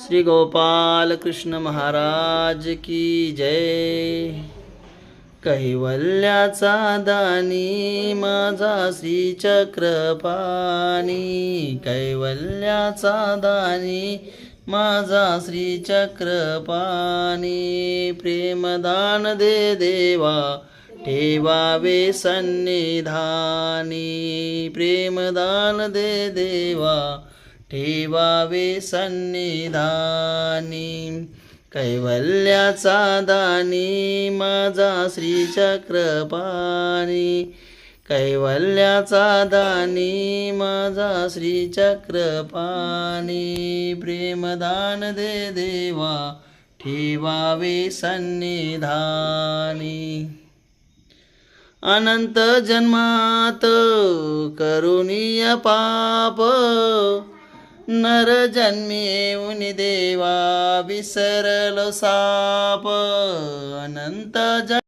श्री गोपाल कृष्ण महाराज की जय। कैवल्याचा दानी माझा श्री चक्रपाणी कैवल्याचा दानी माझा श्रीचक्रपाणी प्रेमदान दे देवा ठेवावे सन्निधानी। प्रेमदान दे देवा ठेवावे सन्निधानी. कैवल्याचा दानी माझा श्रीचक्रपाणी कैवल्याचा दानी माझा श्रीचक्रपाणी प्रेमदान दे देवा ठेवावे सन्निधानी. अनंत जन्मात करुणीय पाप नर जन्मी येऊन देवा विसरलो साप अनंत जन्म